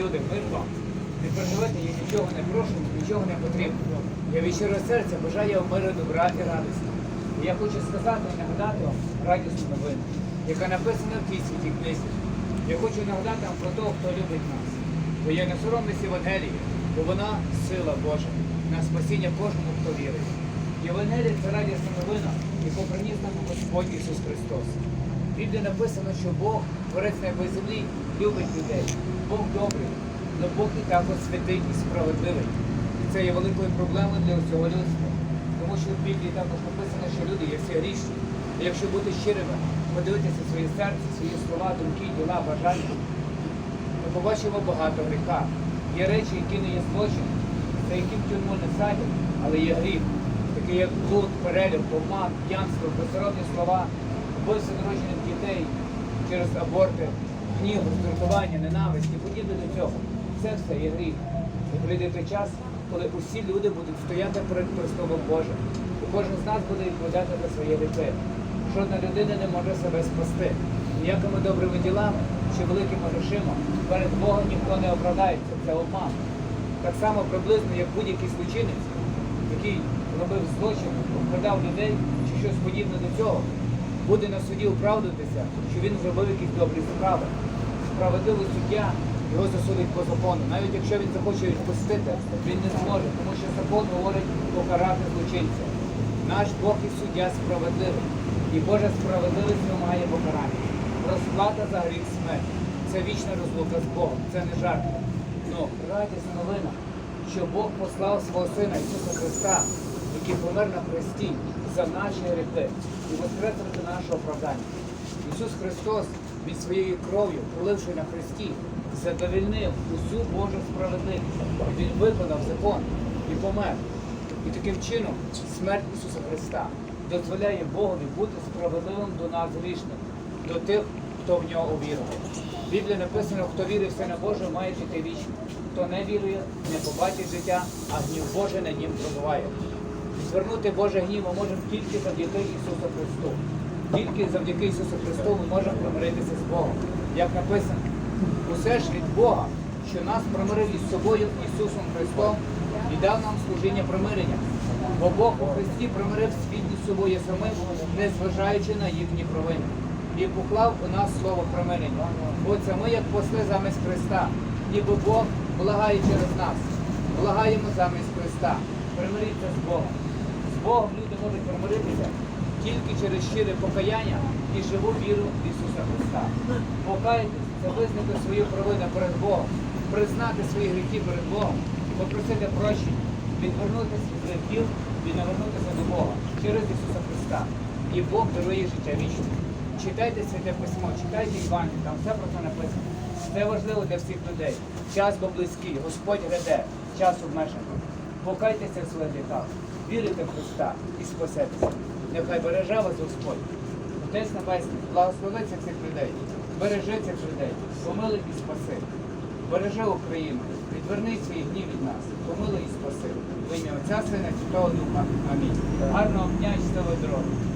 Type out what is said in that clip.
люди, мир вам. Не переживайте, я нічого не прошу, нічого не потрібно. Я від щирого серця бажаю вам миру, добра і радості. І я хочу сказати і нагадати вам радісну новину, яка написана в тій святій книзі. Я хочу нагадати вам про того, хто любить нас. Бо я не соромлюсь Євангелії, бо вона сила Божа на спасіння кожному, хто вірить. Євангелія це радісна новина, яку приніс нам Господь Ісус Христос. В Біблії написано, що Бог, творець неба і землі, любить людей. Бог добрий, але Бог і також святий і справедливий. І це є великою проблемою для усього людства. Тому що в Біблії також написано, що люди є всі грішні. І якщо бути щирими, подивитися своє серце, свої слова, думки, діла, бажання, ми побачимо багато гріха. Є речі, які не є злочин, за які в тюрму не садять, але є гріх. Такі як блуд, перелюб, обман, п'янство, безсоромні слова, вбивство народжених дітей через аборти, гнів, роздратування, ненависть і подібне до цього. Це все є гріх. І прийде той час, коли усі люди будуть стояти перед Престолом Божим. І кожен з нас буде відповідати за свої гріхи. Жодна людина не може себе спасти. Ніякими добрими ділами чи великими грошима перед Богом ніхто не оправдається. Це обман. Так само приблизно, як будь-який злочинець, який робив злочин, обкрадав людей чи щось подібне до цього, буде на суді оправдуватися, що він зробив якісь добрі справи. Справедливий суддя його засудить по закону. Навіть якщо він захоче відпустити, він не зможе, тому що закон говорить покарати злочинця. Наш Бог і суддя справедливий. І Божа справедливість вимагає покарання. Розплата за гріх смерть. Це вічна розлука з Богом, це не жарт. Ну, радісна новина, що Бог послав свого Сина Ісуса Христа, який помер на хресті за наші гріхи і воскрес до нашого оправдання. Ісус Христос від своєю кров'ю, проливши на хресті, задовільнив усю Божу справедливість. Він виконав закон і помер. І таким чином смерть Ісуса Христа дозволяє Богові бути справедливим до нас грішних, до тих, хто в нього увірував. В Біблії написано, хто вірить в Сина Божого, має жити вічно. Хто не вірує, не побачить життя, а гнів Божий на нім пробуває. Звернути Божий гнів ми можемо тільки завдяки Ісусу Христу. Тільки завдяки Ісусу Христу ми можемо примиритися з Богом. Як написано, усе ж від Бога, що нас примирив із собою Ісусом Христом і дав нам служіння примирення. Бо Бог у Христі примирив світ із собою самим, не зважаючи на їхні провини. І поклав у нас слово примирення. Бо це ми, як посли замість Христа, ніби Бог благає через нас. Благаємо замість Христа. Примиріться з Богом. З Богом люди можуть примиритися тільки через щире покаяння і живу віру в Ісуса Христа. Покайтесь це визнати свою провину перед Богом, признати свої гріхи перед Богом, попросити прощення, відвернутися від гріхів і навернутися до Бога через Ісуса Христа. І Бог дарує життя вічне. Читайте святе письмо, читайте Івангелію, там все про це написано. Це важливо для всіх людей. Час бо близький, Господь гряде, час обмежений. Покайтеся в своїх гріхах, вірите в Христа і спасетеся. Нехай береже вас Господь. Отець Небесний, благослови цих людей, бережи цих людей, помили і спаси. Бережи Україну, відверни свій гнів від нас, помили і спаси. В ім'я Отця Сина, Святого Духа. Амінь. Гарного дня і щасливої дороги.